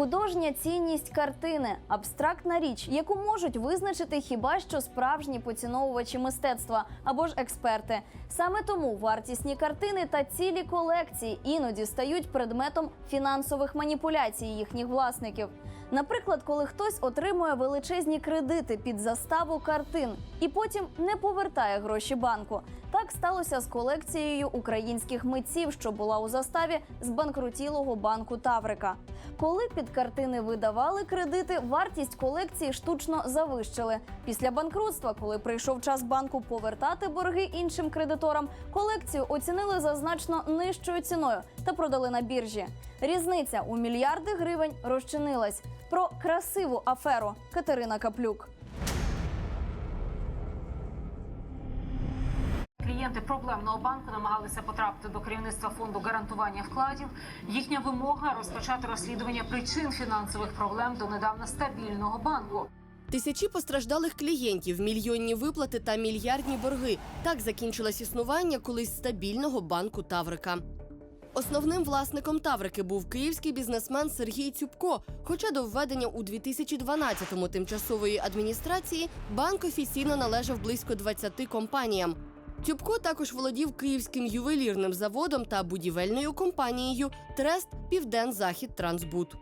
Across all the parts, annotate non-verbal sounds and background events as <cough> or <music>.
Художня цінність картини абстрактна річ, яку можуть визначити хіба що справжні поціновувачі мистецтва або ж експерти. Саме тому вартісні картини та цілі колекції іноді стають предметом фінансових маніпуляцій їхніх власників. Наприклад, коли хтось отримує величезні кредити під заставу картин і потім не повертає гроші банку. Так сталося з колекцією українських митців, що була у заставі збанкрутілого банку Таврика. Коли під картини видавали кредити, вартість колекції штучно завищили. Після банкрутства, коли прийшов час банку повертати борги іншим кредиторам, колекцію оцінили за значно нижчою ціною та продали на біржі. Різниця у мільярди гривень розчинилась. Про красиву аферу Катерина Каплюк. Клієнти проблемного банку намагалися потрапити до керівництва фонду гарантування вкладів. Їхня вимога розпочати розслідування причин фінансових проблем до недавно стабільного банку. Тисячі постраждалих клієнтів, мільйонні виплати та мільярдні борги. Так закінчилось існування колись стабільного банку Таврика. Основним власником Таврики був київський бізнесмен Сергій Цюбко. Хоча до введення у 2012-му тимчасової адміністрації банк офіційно належав близько 20 компаніям. Цюбко також володів київським ювелірним заводом та будівельною компанією Трест Південзахід Трансбуд.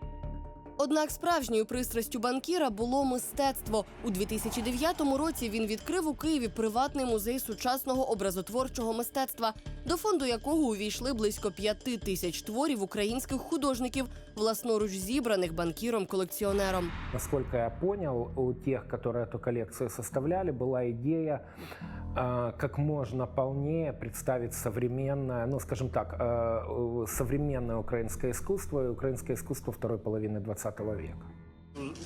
Однак справжньою пристрастю банкіра було мистецтво. У 2009 році він відкрив у Києві приватний музей сучасного образотворчого мистецтва, до фонду якого увійшли близько п'яти тисяч творів українських художників, власноруч зібраних банкіром-колекціонером. Насколько я понял, у тех, которые эту коллекцию составляли, была идея э, как можно полнее представить современное, ну, скажем так, э, современное украинское искусство и украинское искусство второй половины 20 века.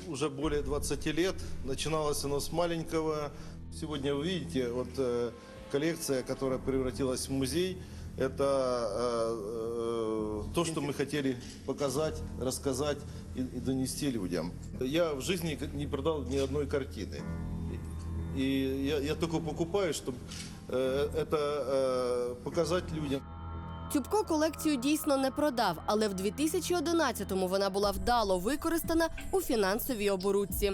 уже более 20 лет. Начиналось оно с маленького. Сегодня вы видите вот э, коллекция, которая превратилась в музей. Это э, э, то, что мы хотели показать, рассказать и, и донести людям. Я в жизни не продал ни одной картины. И я, я только покупаю, чтобы это э, показать людям. Цюбко колекцію дійсно не продав, але в 2011-му вона була вдало використана у фінансовій оборудці.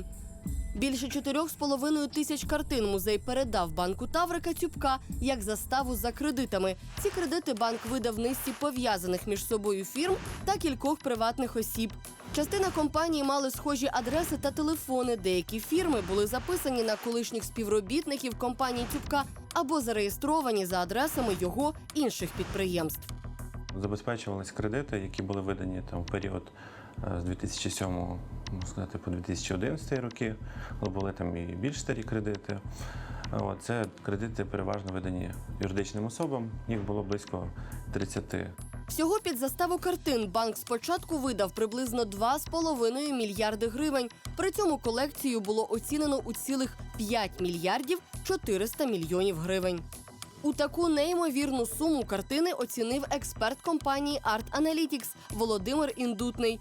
Більше 4,5 тисяч картин музей передав банку Таврика Цюбка як заставу за кредитами. Ці кредити банк видав низці пов'язаних між собою фірм та кількох приватних осіб. Частина компанії мали схожі адреси та телефони. Деякі фірми були записані на колишніх співробітників компанії Цюбка або зареєстровані за адресами його інших підприємств. Забезпечувались кредити, які були видані там в період е, з 2007 можна сказати, по 2011 роки, але були там і більш старі кредити. Це кредити переважно видані юридичним особам, їх було близько 30. Всього під заставу картин банк спочатку видав приблизно 2,5 мільярди гривень. При цьому колекцію було оцінено у цілих 5 мільярдів 400 мільйонів гривень. У таку неймовірну суму картини оцінив експерт компанії Art Analytics Володимир Індутний.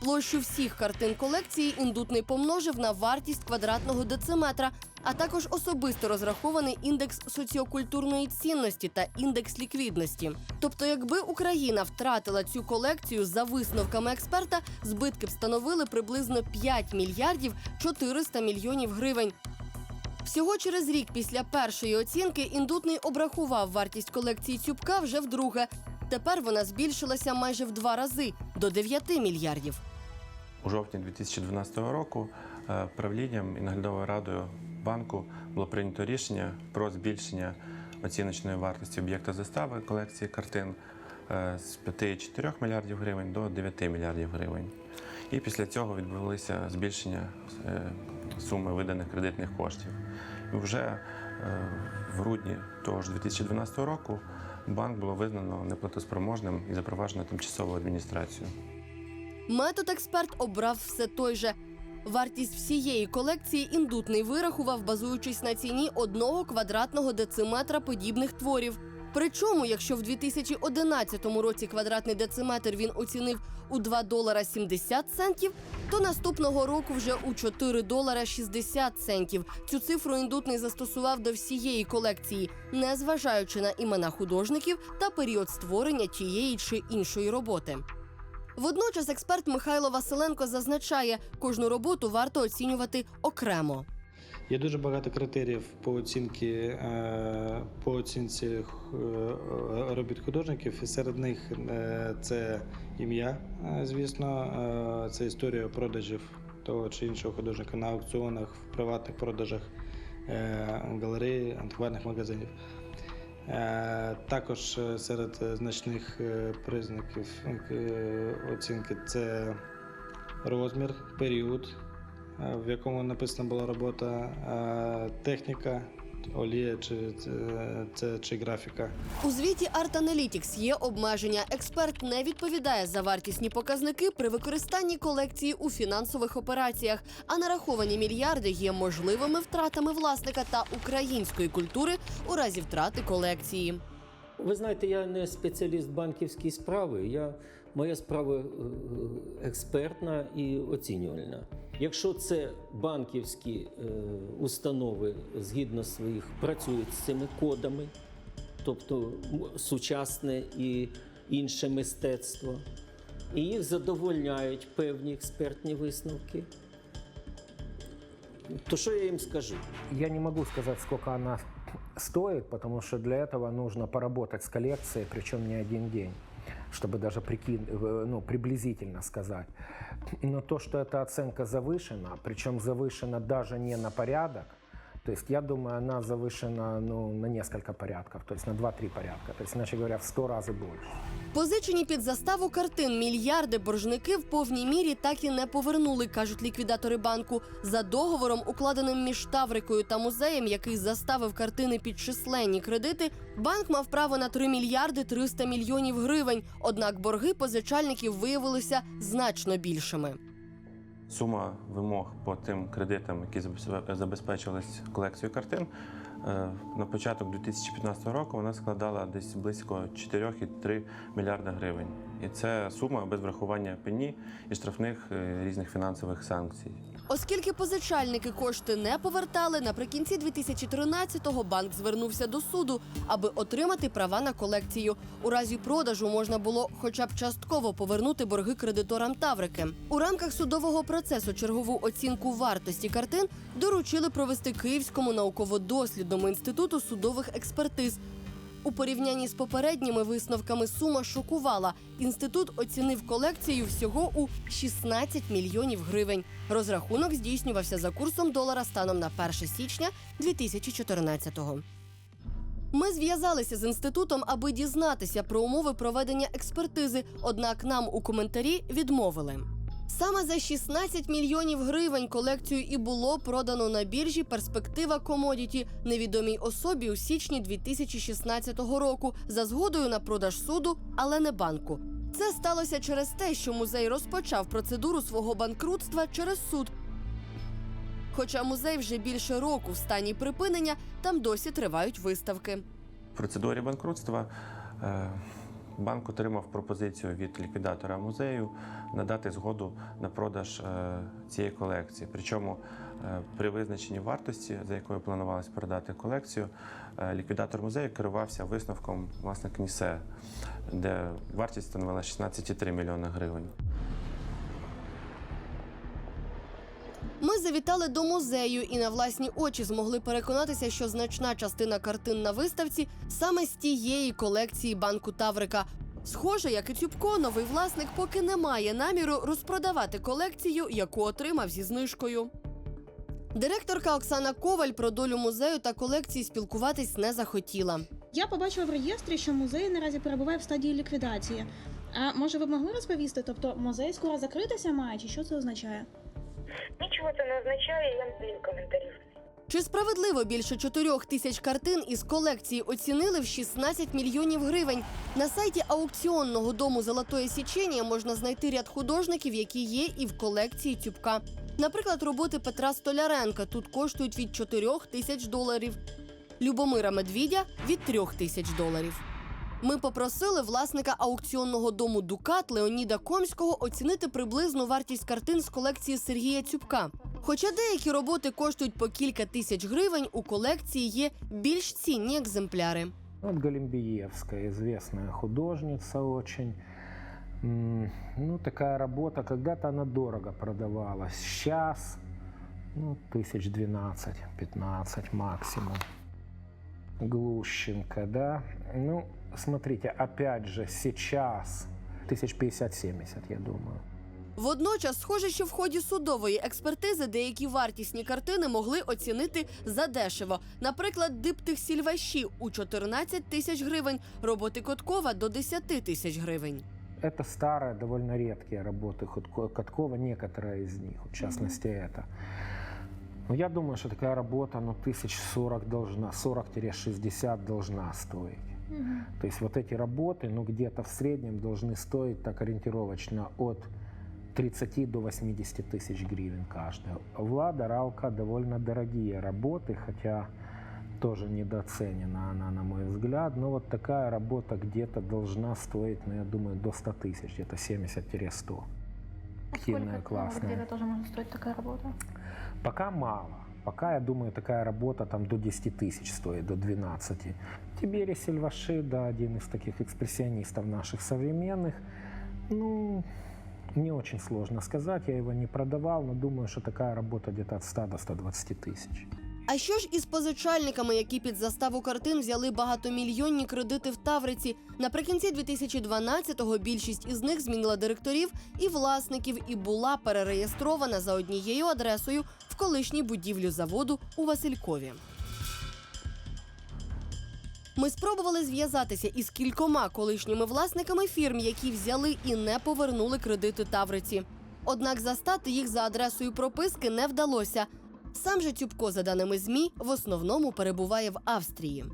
Площу всіх картин колекції індутний помножив на вартість квадратного дециметра, а також особисто розрахований індекс соціокультурної цінності та індекс ліквідності. Тобто, якби Україна втратила цю колекцію за висновками експерта, збитки б становили приблизно 5 мільярдів 400 мільйонів гривень. Всього через рік після першої оцінки індутний обрахував вартість колекції Цюбка вже вдруге. Тепер вона збільшилася майже в два рази до 9 мільярдів. У жовтні 2012 року е, правлінням і наглядовою радою банку було прийнято рішення про збільшення оціночної вартості об'єкта застави колекції картин е, з 5,4 мільярдів гривень до 9 мільярдів гривень. І після цього відбулося збільшення е, суми виданих кредитних коштів. І вже е, в грудні того ж 2012 року банк було визнано неплатоспроможним і запроваджено тимчасову адміністрацію. Метод експерт обрав все той же. Вартість всієї колекції індутний вирахував, базуючись на ціні одного квадратного дециметра подібних творів. Причому, якщо в 2011 році квадратний дециметр він оцінив у 2 долара 70 центів, то наступного року вже у 4 долара 60 центів. Цю цифру індутний застосував до всієї колекції, не зважаючи на імена художників та період створення тієї чи іншої роботи. Водночас експерт Михайло Василенко зазначає, кожну роботу варто оцінювати окремо. Є дуже багато критеріїв по оцінці, е, по оцінці е, робіт художників, і серед них е, це ім'я, звісно, це історія продажів того чи іншого художника на аукціонах, в приватних продажах галереї, антикварних магазинів. Е, Також е, серед е, значних признаків оцінки це розмір, період, в якому написана була робота, техніка, олія чи, це- чи графіка. У звіті Art Analytics є обмеження. Експерт не відповідає за вартісні показники при використанні колекції у фінансових операціях, а нараховані мільярди є можливими втратами власника та української культури у разі втрати колекції. Ви знаєте, я не спеціаліст банківської справи. Я, моя справа е, експертна і оцінювальна. Якщо це банківські е, установи згідно своїх працюють з цими кодами, тобто сучасне і інше мистецтво, і їх задовольняють певні експертні висновки, то що я їм скажу? Я не могу сказать, сколько она стоит, потому что для этого нужно поработать с коллекцией, причем не один день, чтобы даже прикин, э, ну, приблизительно сказать. Но то, что эта оценка завышена, причем завышена даже не на порядок, то есть я думаю, она завышена ну, на несколько порядков, то есть на 2-3 порядка, то есть, иначе говоря, в 100 раз больше. Позичені під заставу картин мільярди боржники в повній мірі так і не повернули, кажуть ліквідатори банку. За договором, укладеним між Таврикою та музеєм, який заставив картини під численні кредити, банк мав право на 3 мільярди 300 мільйонів гривень. Однак борги позичальників виявилися значно більшими. Сума вимог по тим кредитам, які забез- колекцією картин, е, на початок 2015 року вона складала десь близько 4,3 мільярда гривень. І це сума без врахування пені і штрафних е, різних фінансових санкцій. Оскільки позичальники кошти не повертали, наприкінці 2013-го банк звернувся до суду, аби отримати права на колекцію. У разі продажу можна було хоча б частково повернути борги кредиторам Таврики. У рамках судового процесу чергову оцінку вартості картин доручили провести Київському науково-дослідному інституту судових експертиз. У порівнянні з попередніми висновками сума шокувала. Інститут оцінив колекцію всього у 16 мільйонів гривень. Розрахунок здійснювався за курсом долара станом на 1 січня 2014-го. Ми зв'язалися з інститутом, аби дізнатися про умови проведення експертизи. Однак нам у коментарі відмовили. Саме за 16 мільйонів гривень колекцію і було продано на біржі перспектива комодіті невідомій особі у січні 2016 року за згодою на продаж суду, але не банку. Це сталося через те, що музей розпочав процедуру свого банкрутства через суд. Хоча музей вже більше року в стані припинення, там досі тривають виставки. Процедурі банкрутства е, банк отримав пропозицію від ліквідатора музею надати згоду на продаж е, цієї колекції. Причому е, при визначенні вартості, за якою планувалось продати колекцію, е, ліквідатор музею керувався висновком власне КНІСЕ, де вартість становила 16,3 мільйони гривень. Ми завітали до музею і на власні очі змогли переконатися, що значна частина картин на виставці саме з тієї колекції банку Таврика. Схоже, як і Цюбко, новий власник поки не має наміру розпродавати колекцію, яку отримав зі знижкою. Директорка Оксана Коваль про долю музею та колекції спілкуватись не захотіла. Я побачила в реєстрі, що музей наразі перебуває в стадії ліквідації. А може ви б могли розповісти? Тобто музей скоро закритися має, чи що це означає? Нічого це не означає, я не даю коментарів. Чи справедливо більше чотирьох тисяч картин із колекції оцінили в 16 мільйонів гривень? На сайті аукціонного дому Золотої Січення можна знайти ряд художників, які є і в колекції Цюбка. Наприклад, роботи Петра Столяренка тут коштують від 4 тисяч доларів, Любомира Медвідя від 3 тисяч доларів. Ми попросили власника аукціонного дому Дукат Леоніда Комського оцінити приблизну вартість картин з колекції Сергія Цюбка. Хоча деякі роботи коштують по кілька тисяч гривень, у колекції є більш цінні екземпляри. Вот Галимбиевская, известная художница очень. Ну, такая работа, когда-то она дорого продавалась. Сейчас, ну, тысяч 12-15 максимум. Глущенко, да. Ну, смотрите, опять же, сейчас тысяч 50-70, я думаю. Водночас, схоже, що в ході судової експертизи деякі вартісні картини могли оцінити задешево. Наприклад, диптих сільваші у 14 тисяч гривень, роботи Коткова до 10 тисяч гривень. Это старые, довольно редкие работы Худко- Каткова, некоторые из них, в частности это. Но я думаю, что такая работа, ну, тысяч сорок должна, 40-60 должна стоить. То есть вот эти работы, ну, где-то в среднем должны стоить так ориентировочно от 30 до 80 тысяч гривен каждая. Влада, Ралка довольно дорогие работы, хотя тоже недооценена она, на мой взгляд. Но вот такая работа где-то должна стоить, ну, я думаю, до 100 тысяч, где-то 70-100. Активная, классная. тоже может стоить такая работа? Пока мало. Пока, я думаю, такая работа там до 10 тысяч стоит, до 12. Тибери Сильваши, да, один из таких экспрессионистов наших современных. Ну, не очень сложно сказать, я его не продавал, но думаю, что такая работа где-то от 100 до 120 тысяч. А що ж із позичальниками, які під заставу картин взяли багатомільйонні кредити в Тавриці? Наприкінці 2012-го більшість із них змінила директорів і власників і була перереєстрована за однією адресою в колишній будівлю заводу у Василькові. Ми спробували зв'язатися із кількома колишніми власниками фірм, які взяли і не повернули кредити Тавриці. Однак застати їх за адресою прописки не вдалося. Сам же Тюбко, за даними ЗМІ, в основному перебуває в Австрії.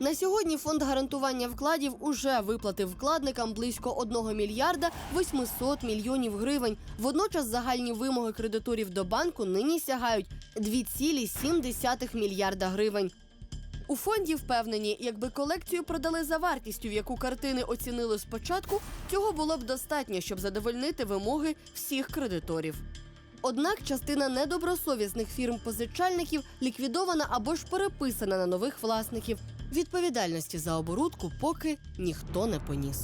На сьогодні фонд гарантування вкладів уже виплатив вкладникам близько 1 мільярда 800 мільйонів гривень. Водночас загальні вимоги кредиторів до банку нині сягають 2,7 мільярда гривень. У фонді впевнені, якби колекцію продали за вартістю, в яку картини оцінили спочатку, цього було б достатньо, щоб задовольнити вимоги всіх кредиторів. Однак частина недобросовісних фірм-позичальників ліквідована або ж переписана на нових власників. Відповідальності за оборудку поки ніхто не поніс.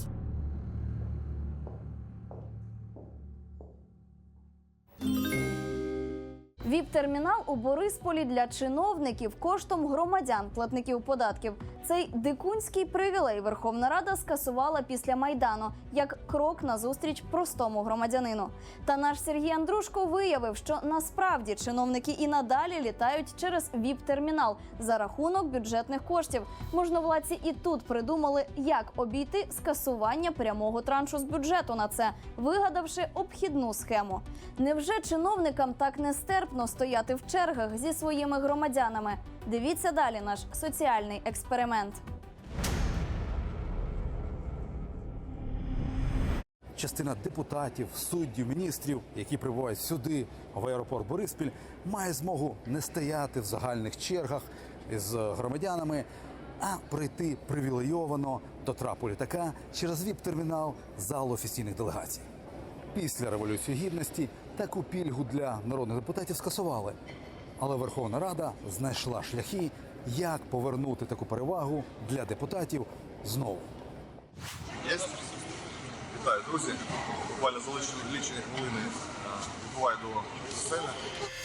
Віп-термінал у Борисполі для чиновників коштом громадян, платників податків. Цей дикунський привілей Верховна Рада скасувала після майдану як крок назустріч простому громадянину. Та наш Сергій Андрушко виявив, що насправді чиновники і надалі літають через віп-термінал за рахунок бюджетних коштів. Можновладці і тут придумали, як обійти скасування прямого траншу з бюджету на це, вигадавши обхідну схему. Невже чиновникам так нестерпно стояти в чергах зі своїми громадянами? Дивіться далі наш соціальний експеримент. Частина депутатів, суддів, міністрів, які прибувають сюди, в аеропорт Бориспіль, має змогу не стояти в загальних чергах з громадянами, а прийти привілейовано до трапу літака через віп-термінал залу офіційних делегацій. Після революції гідності таку пільгу для народних депутатів скасували. Але Верховна Рада знайшла шляхи, як повернути таку перевагу для депутатів знову. Вітаю, друзі. Буквально залишені лічені хвилини відбуваю до сцени.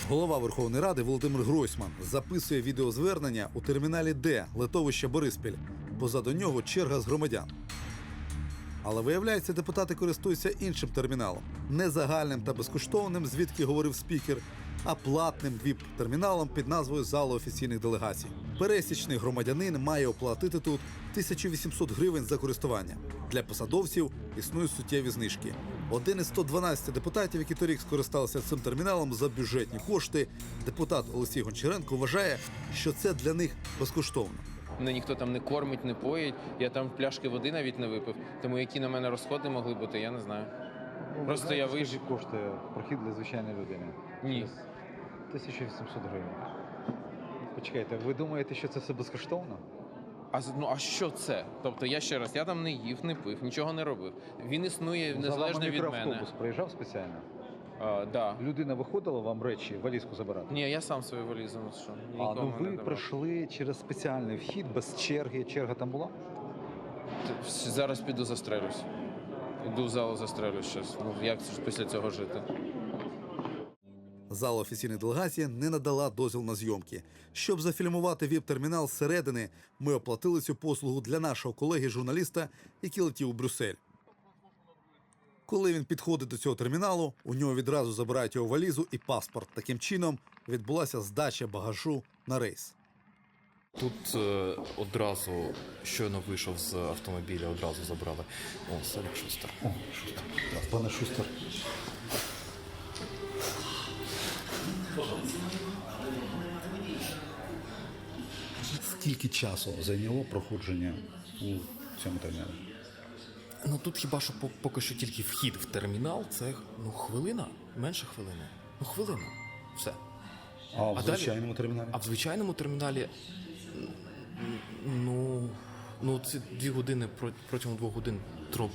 Голова Верховної Ради Володимир Гройсман записує відеозвернення у терміналі Д литовища Бориспіль. Позаду нього черга з громадян. Але виявляється, депутати користуються іншим терміналом, не загальним та безкоштовним, звідки говорив спікер, а платним ВІП-терміналом під назвою Залу офіційних делегацій. Пересічний громадянин має оплатити тут 1800 гривень за користування. Для посадовців існують суттєві знижки. Один із 112 депутатів, які торік скористалися цим терміналом за бюджетні кошти, депутат Олексій Гончаренко вважає, що це для них безкоштовно. Мене ніхто там не кормить, не поїть. Я там пляшки води навіть не випив. Тому які на мене розходи могли бути, я не знаю. Просто я вийшов. коштує прохід для звичайної людини. Ні. 1800 гривень. Почекайте, ви думаєте, що це все безкоштовно? А ну а що це? Тобто я ще раз, я там не їв, не пив, нічого не робив. Він існує За вами незалежно від мене. мікроавтобус проїжджав спеціально. А, да. Людина виходила вам речі, валізку забирати. Ні, я сам свою валізу ношу. А ну ви пройшли через спеціальний вхід без черги. Черга там була? Зараз піду застрелюсь. Іду в залу застрелюсь щас. Ну як це ж після цього жити? Зала офіційної делегації не надала дозвіл на зйомки. Щоб зафільмувати віп-термінал зсередини, ми оплатили цю послугу для нашого колеги-журналіста, який летів у Брюссель. Коли він підходить до цього терміналу, у нього відразу забирають його валізу і паспорт. Таким чином відбулася здача багажу на рейс. Тут е, одразу щойно вийшов з автомобіля, одразу забрали. О, Салік Шустер. О, Шустер. Пане Шустер. Скільки часу зайняло проходження у цьому терміналі? Ну тут хіба що по- поки що тільки вхід в термінал, це ну хвилина, менше хвилини. Ну хвилина. Все. А в А далі? звичайному терміналі? А в звичайному терміналі. Ну. Ну, ці дві години про- протягом двох годин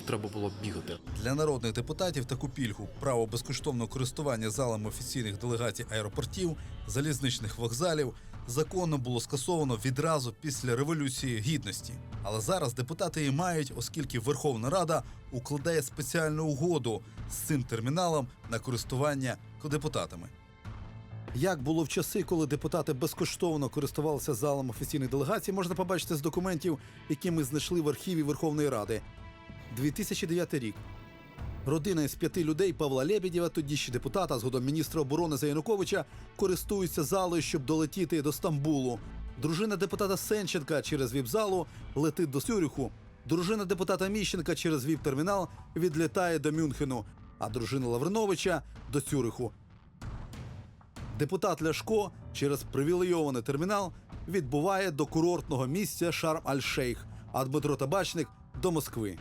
треба було бігати. Для народних депутатів таку пільгу право безкоштовного користування залами офіційних делегацій аеропортів, залізничних вокзалів законно було скасовано відразу після революції гідності. Але зараз депутати її мають, оскільки Верховна Рада укладає спеціальну угоду з цим терміналом на користування депутатами. Як було в часи, коли депутати безкоштовно користувалися залом офіційних делегацій, можна побачити з документів, які ми знайшли в архіві Верховної Ради. 2009 рік. Родина із п'яти людей Павла Лебедєва, тоді ще депутата, згодом міністра оборони за Януковича, користуються залою, щоб долетіти до Стамбулу. Дружина депутата Сенченка через віп-залу летить до Цюриху. Дружина депутата Міщенка через віп-термінал відлітає до Мюнхену, а дружина Лавриновича до Цюриху. Депутат Ляшко через привілейований термінал відбуває до курортного місця Шарм-аль-Шейх, а Дмитро Табачник до Москви.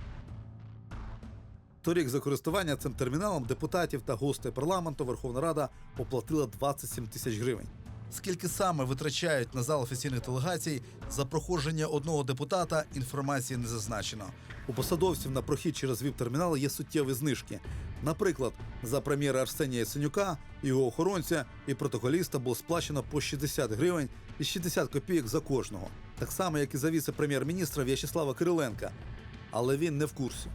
Торік за користування цим терміналом депутатів та гостей парламенту Верховна Рада оплатила 27 тисяч гривень. Скільки саме витрачають на зал офіційних делегацій за проходження одного депутата, інформації не зазначено. У посадовців на прохід через ВІП-термінал є суттєві знижки. Наприклад, за прем'єра Арсенія Яценюка, його охоронця і протоколіста було сплачено по 60 гривень і 60 копійок за кожного, так само як і за віце-прем'єр-міністра В'ячеслава Кириленка. Але він не в курсі.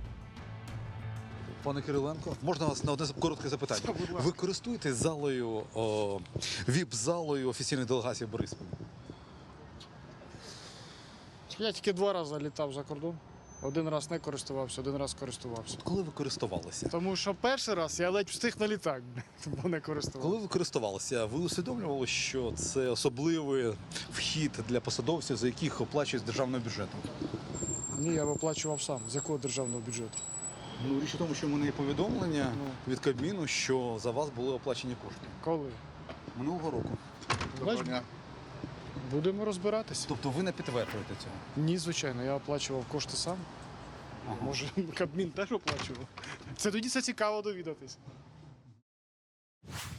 Пане Кириленко, можна вас на одне коротке запитання? Ви користуєтесь залою віп-залою офіційної делегації в Борисполі? Я тільки два рази літав за кордон. Один раз не користувався, один раз користувався. Коли ви користувалися? Тому що перший раз я ледь встиг на літак, бо не користувався. Коли ви користувалися, ви усвідомлювали, що це особливий вхід для посадовців, за яких оплачують з державного бюджету? Ні, я оплачував сам. З якого державного бюджету? Ну, річ у тому, що в мене є повідомлення від Кабміну, що за вас були оплачені кошти. Коли? Минулого року. Бач, Будемо розбиратися. Тобто ви не підтверджуєте цього? Ні, звичайно, я оплачував кошти сам. Може, <laughs> Кабмін теж оплачував. Це тоді це цікаво довідатись.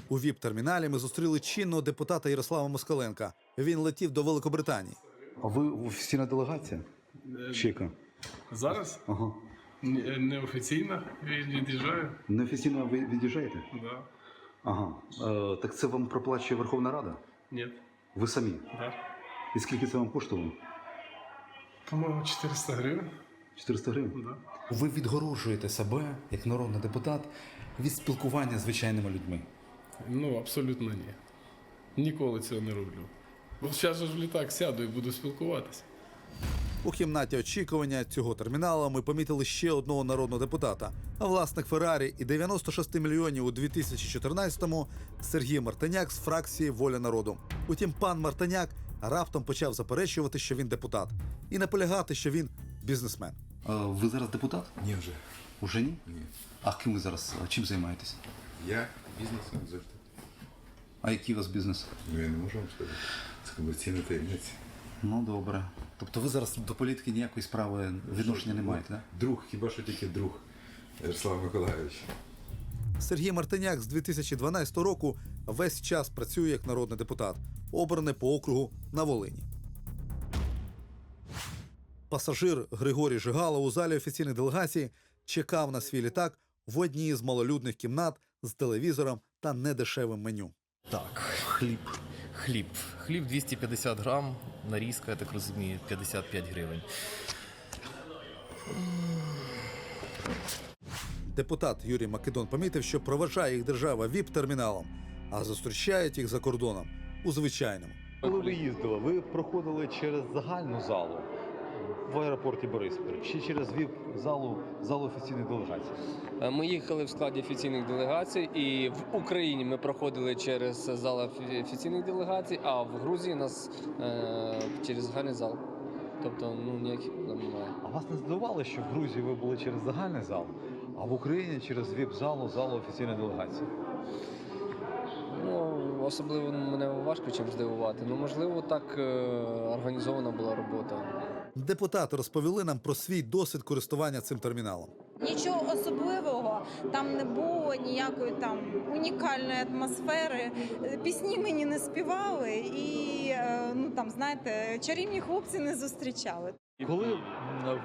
У ВІП-терміналі ми зустріли чинного депутата Ярослава Москаленка. Він летів до Великобританії. А ви офіційна делегація? Чи? Зараз Ага. Неофіційно від'їжджаю. Неофіційно ви від'їжджаєте? Да. Ага. Е, так це вам проплачує Верховна Рада? Ні. Ви самі? Да. І скільки це вам коштувало? По-моєму, 400 гривень. 400 гривень? Да. Ви відгороджуєте себе, як народний депутат, від спілкування з звичайними людьми. Ну, абсолютно ні. Ніколи цього не роблю. Бо зараз ж в літак сяду і буду спілкуватися. У кімнаті очікування цього терміналу ми помітили ще одного народного депутата. А власник Феррарі і 96 мільйонів у 2014-му Сергій Мартиняк з фракції Воля народу. Утім, пан Мартиняк раптом почав заперечувати, що він депутат, і наполягати, що він бізнесмен. А ви зараз депутат? Ні, вже. Уже ні? Ні. А ким ви зараз? а Чим займаєтесь? Я бізнесом завжди. А який у вас бізнес? Ну, я не можу вам сказати. Це комерційна таємниця. Ну, добре. Тобто ви зараз до політики ніякої справи відношення не маєте, так? Друг, хіба що тільки друг Ярослав Миколайович. Сергій Мартиняк з 2012 року весь час працює як народний депутат, обраний по округу на Волині. Пасажир Григорій Жигалов у залі офіційної делегації чекав на свій літак в одній з малолюдних кімнат з телевізором та недешевим меню. Так, хліб. Хліб. Хліб 250 грам, нарізка, я так розумію, 55 гривень. Депутат Юрій Македон помітив, що проважає їх держава ВІП-терміналом, а зустрічають їх за кордоном у звичайному. Коли ви їздили, ви проходили через загальну залу в аеропорті Бориспіль чи через ВІП-залу залу офіційної делегації? Е, Ми їхали в складі офіційних делегацій, і в Україні ми проходили через зал офіційних делегацій, а в Грузії нас е, через загальний зал. Тобто, ну ніяких проблем немає. А вас не здивувало, що в Грузії ви були через загальний зал, а в Україні через ВІП-залу залу офіційної делегації? Ну особливо мене важко чим здивувати. Ну можливо, так е, організована була робота. Депутати розповіли нам про свій досвід користування цим терміналом. Нічого особливого там не було ніякої там унікальної атмосфери. Е, Пісні мені не співали, і е, ну там знаєте, чарівні хлопці не зустрічали. Коли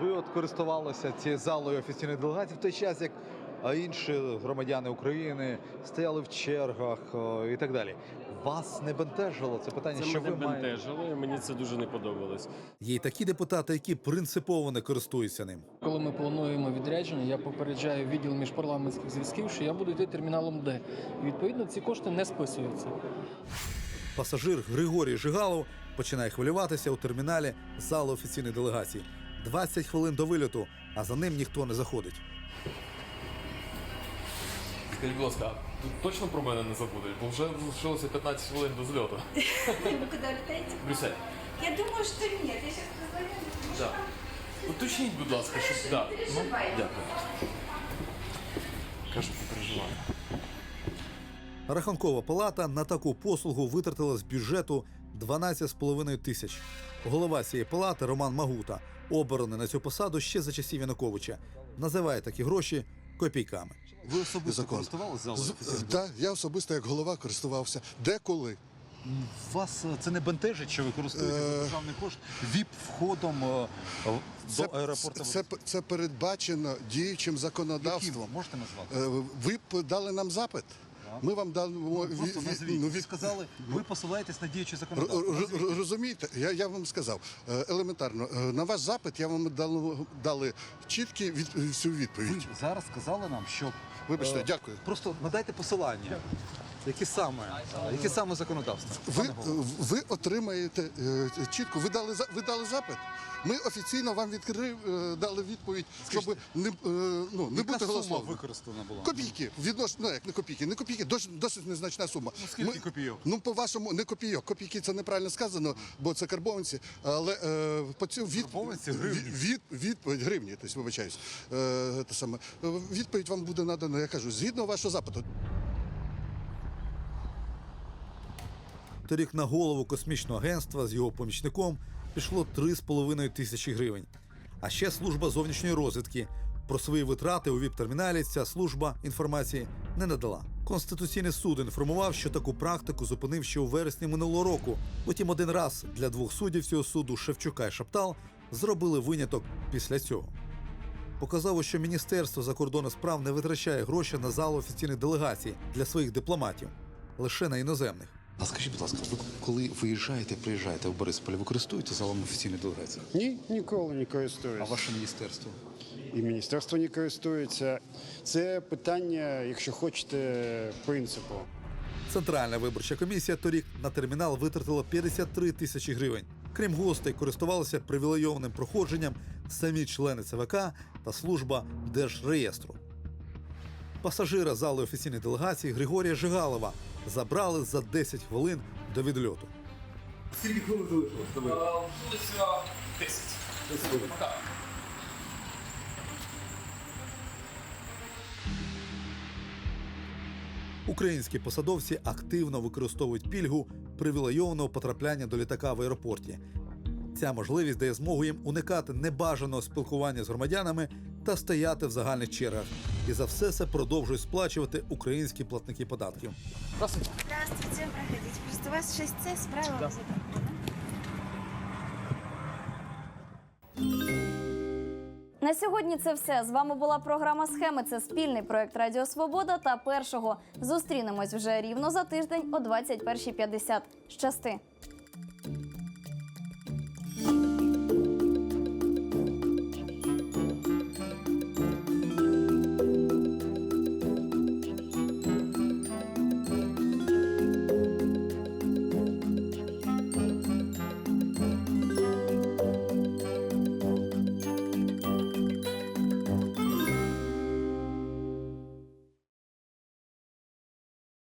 ви от користувалися цією залою офіційної делегації в той час, як інші громадяни України стояли в чергах і так далі. Вас не бентежило це питання, Це що мене ви маєте? бентежило, і мені це дуже не подобалось. Є й такі депутати, які принципово не користуються ним. Коли ми плануємо відрядження, я попереджаю відділ міжпарламентських зв'язків, що я буду йти терміналом Д. І відповідно ці кошти не списуються. Пасажир Григорій Жигалов починає хвилюватися у терміналі залу офіційної делегації. 20 хвилин до вильоту, а за ним ніхто не заходить. Скажіть, будь ласка, точно про мене не забудуть, бо вже залишилося 15 хвилин до зльоту. Вы куда летаете? Брюссель. Я думаю, что нет. Я сейчас позвоню. Да. Уточніть, будь ласка, що да. Ну, дякую. Кажу, не переживаю. Рахункова палата на таку послугу витратила з бюджету 12,5 тисяч. Голова цієї палати Роман Магута, обраний на цю посаду ще за часів Януковича, називає такі гроші копійками. Ви особисто Закон. користувалися залою З- Так, я особисто як голова користувався. Деколи. Вас е, це не бентежить, що ви користуєтеся Е, державний кошт віп входом е, в- Це, до аеропорту? це, це передбачено діючим законодавством. Яким? Можете назвати? Е, Ви б дали нам запит. Ми вам дамо Ну, Просто назвіть. ну, Ви сказали, ви посилаєтесь на діючі законодавство. Розумієте, я, я вам сказав е, елементарно. е, На ваш запит я вам дали, дали чіткі від, всю Ви відповідь. зараз сказали нам, що Вибачте, е, дякую. Просто надайте посилання. Які саме, які саме законодавства? Ви, ви отримаєте е, чітко. Ви дали ви дали запит. Ми офіційно вам відкрив, е, дали відповідь, щоб не, е, ну, не бути сума голословним. використана була? Копійки. Відносно, ну як не копійки, не копійки, досить, досить незначна сума. Ну, скільки копійок? Ну, по-вашому, не копійок. Копійки це неправильно сказано, бо це карбованці. Але е, по цю від, Гривні? від, від, відповідь, гривні, тобто, вибачаюсь. Е, те саме. Відповідь вам буде надана, я кажу, згідно вашого запиту. Торік на голову космічного агентства з його помічником пішло 3,5 тисячі гривень. А ще служба зовнішньої розвідки. Про свої витрати у ВІП-терміналі ця служба інформації не надала. Конституційний суд інформував, що таку практику зупинив ще у вересні минулого року. Потім один раз для двох суддів цього суду Шевчука і Шаптал зробили виняток після цього. Показало, що Міністерство закордонних справ не витрачає гроші на залу офіційних делегацій для своїх дипломатів, лише на іноземних. А скажіть, будь ласка, ви коли виїжджаєте, приїжджаєте в Бориспіль, ви користуєте залом офіційної делегації? Ні, ніколи не користуюсь. А ваше міністерство? І міністерство не користується. Це питання, якщо хочете, принципу. Центральна виборча комісія торік на термінал витратила 53 тисячі гривень. Крім гостей, користувалися привілейованим проходженням самі члени ЦВК та служба Держреєстру. Пасажира зали офіційної делегації Григорія Жигалова забрали за 10 хвилин до відльоту. Скільки хвилин залишилось? Вулиця 10. Пока. Українські посадовці активно використовують пільгу привілейованого потрапляння до літака в аеропорті. Ця можливість дає змогу їм уникати небажаного спілкування з громадянами та стояти в загальних чергах. І за все це продовжують сплачувати українські платники податків. Здравствуйте. Здравствуйте, проходите. Просто у вас 6С справа. Да. Да. На сьогодні це все. З вами була програма Схеми. Це спільний проект Радіо Свобода та першого. Зустрінемось вже рівно за тиждень о 21.50. Щасти!